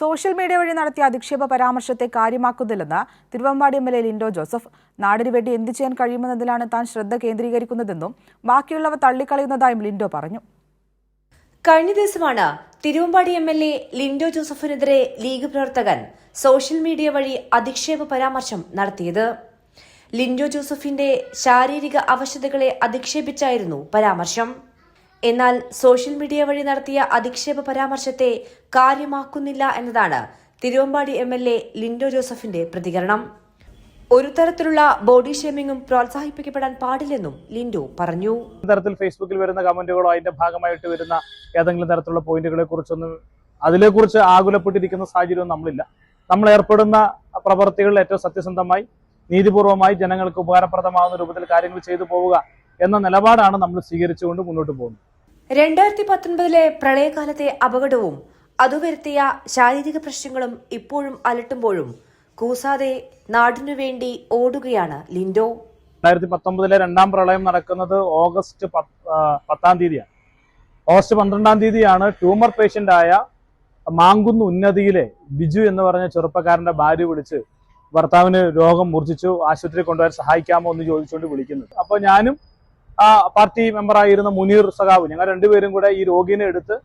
Social media വഴി നടത്തിയ അധിക്ഷേപ പരാമർശത്തെ കാര്യമാക്കുന്നില്ലെന്ന് Thiruvambady M L A Lindo Joseph നാടിനു വേണ്ടി എന്ത് ചെയ്യാൻ കഴിയുമെന്നതിലാണ് താൻ ശ്രദ്ധ കേന്ദ്രീകരിക്കുന്നതെന്നും ബാക്കിയുള്ളവ തള്ളിക്കളയുന്നതായും ലിൻഡോ പറഞ്ഞു. കഴിഞ്ഞ ദിവസമാണ് Thiruvambady M L A Lindo ജോസഫിനെതിരെ league പ്രവർത്തകൻ സോഷ്യൽ മീഡിയ വഴി അധിക്ഷേപ പരാമർശം നടത്തിയത്. ലിൻഡോ ജോസഫിന്റെ ശാരീരിക അവശതകളെ അധിക്ഷേപിച്ചായിരുന്നു പരാമർശം. എന്നാൽ സോഷ്യൽ മീഡിയ വഴി നടത്തിയ അധിക്ഷേപ പരാമർശത്തെ കാര്യമാക്കുന്നില്ല എന്നതാണ് Thiruvambady M L A Lindo ജോസഫിന്റെ പ്രതികരണം. ഒരു തരത്തിലുള്ള ബോഡി ഷേമിങ്ങും പ്രോത്സാഹിപ്പിക്കപ്പെടാൻ പാടില്ലെന്നും ലിൻഡു പറഞ്ഞു. തരത്തിൽ ഫേസ്ബുക്കിൽ വരുന്ന കമന്റുകളോ അതിന്റെ ഭാഗമായിട്ട് വരുന്ന ഏതെങ്കിലും തരത്തിലുള്ള പോയിന്റുകളെ കുറിച്ചൊന്നും അതിനെക്കുറിച്ച് ആകുലപ്പെട്ടിരിക്കുന്ന സാഹചര്യവും നമ്മളില്ല. നമ്മൾ ഏർപ്പെടുന്ന പ്രവർത്തികളിൽ ഏറ്റവും സത്യസന്ധമായി നീതിപൂർവമായി ജനങ്ങൾക്ക് ഉപകാരപ്രദമാകുന്ന രൂപത്തിൽ കാര്യങ്ങൾ ചെയ്തു പോവുക എന്ന നിലപാടാണ് നമ്മൾ സ്വീകരിച്ചുകൊണ്ട് മുന്നോട്ട് പോകുന്നത്. രണ്ടായിരത്തി പത്തൊൻപതിലെ പ്രളയകാലത്തെ അപകടവും അതുവരുത്തിയ ശാരീരിക പ്രശ്നങ്ങളും ഇപ്പോഴും അലട്ടുമ്പോഴും കൂസാതെ നാടിനു വേണ്ടി ഓടുകയാണ് ലിൻഡോ. രണ്ടായിരത്തി പത്തൊമ്പതിലെ രണ്ടാം പ്രളയം നടക്കുന്നത് ഓഗസ്റ്റ് പത്ത് തീയതിയാണ്. ഓഗസ്റ്റ് പന്ത്രണ്ടാം തീയതിയാണ് ട്യൂമർ പേഷ്യന്റ് ആയ മാങ്കുന്ന് ഉന്നതിയിലെ ബിജു എന്ന് പറഞ്ഞ ചെറുപ്പക്കാരന്റെ ഭാര്യ വിളിച്ച് ഭർത്താവിന് രോഗം മൂർച്ഛിച്ചു. ആശുപത്രി കൊണ്ടുപോകാൻ സഹായിക്കാമോ എന്ന് ചോദിച്ചുകൊണ്ട് വിളിക്കുന്നത്. അപ്പോൾ ഞാനും ആ പാർട്ടി മെമ്പറായിരുന്ന മുനീർ സഖാവ് ഞങ്ങൾ രണ്ടുപേരും കൂടെ ഈ രോഗിനെ എടുത്ത്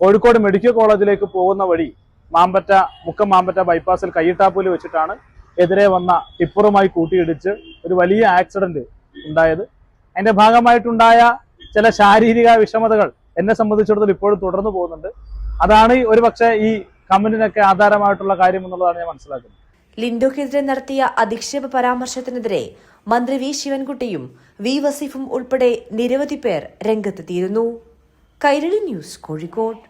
കോഴിക്കോട് മെഡിക്കൽ കോളേജിലേക്ക് പോകുന്ന വഴി മാമ്പറ്റ മുക്കം മാമ്പറ്റ ബൈപ്പാസിൽ കയ്യിട്ടാപ്പൂൽ വെച്ചിട്ടാണ് എതിരെ വന്ന ടിപ്പറുമായി കൂട്ടിയിടിച്ച് ഒരു വലിയ ആക്സിഡന്റ് ഉണ്ടായത്. അതിന്റെ ഭാഗമായിട്ടുണ്ടായ ചില ശാരീരിക വിഷമതകൾ എന്നെ സംബന്ധിച്ചിടത്തോളം ഇപ്പോഴും തുടർന്നു പോകുന്നുണ്ട്. അതാണ് ഒരു പക്ഷേ ഈ കമന്റിനൊക്കെ ആധാരമായിട്ടുള്ള കാര്യം എന്നുള്ളതാണ് ഞാൻ മനസ്സിലാക്കുന്നത്. ലിൻഡോക്കെതിരെ നടത്തിയ അധിക്ഷേപ പരാമർശത്തിനെതിരെ മന്ത്രി വി ശിവൻകുട്ടിയും വി വസീഫും ഉൾപ്പെടെ നിരവധി പേർ രംഗത്തെത്തിയിരുന്നു. കൈരളി ന്യൂസ് കോഴിക്കോട്.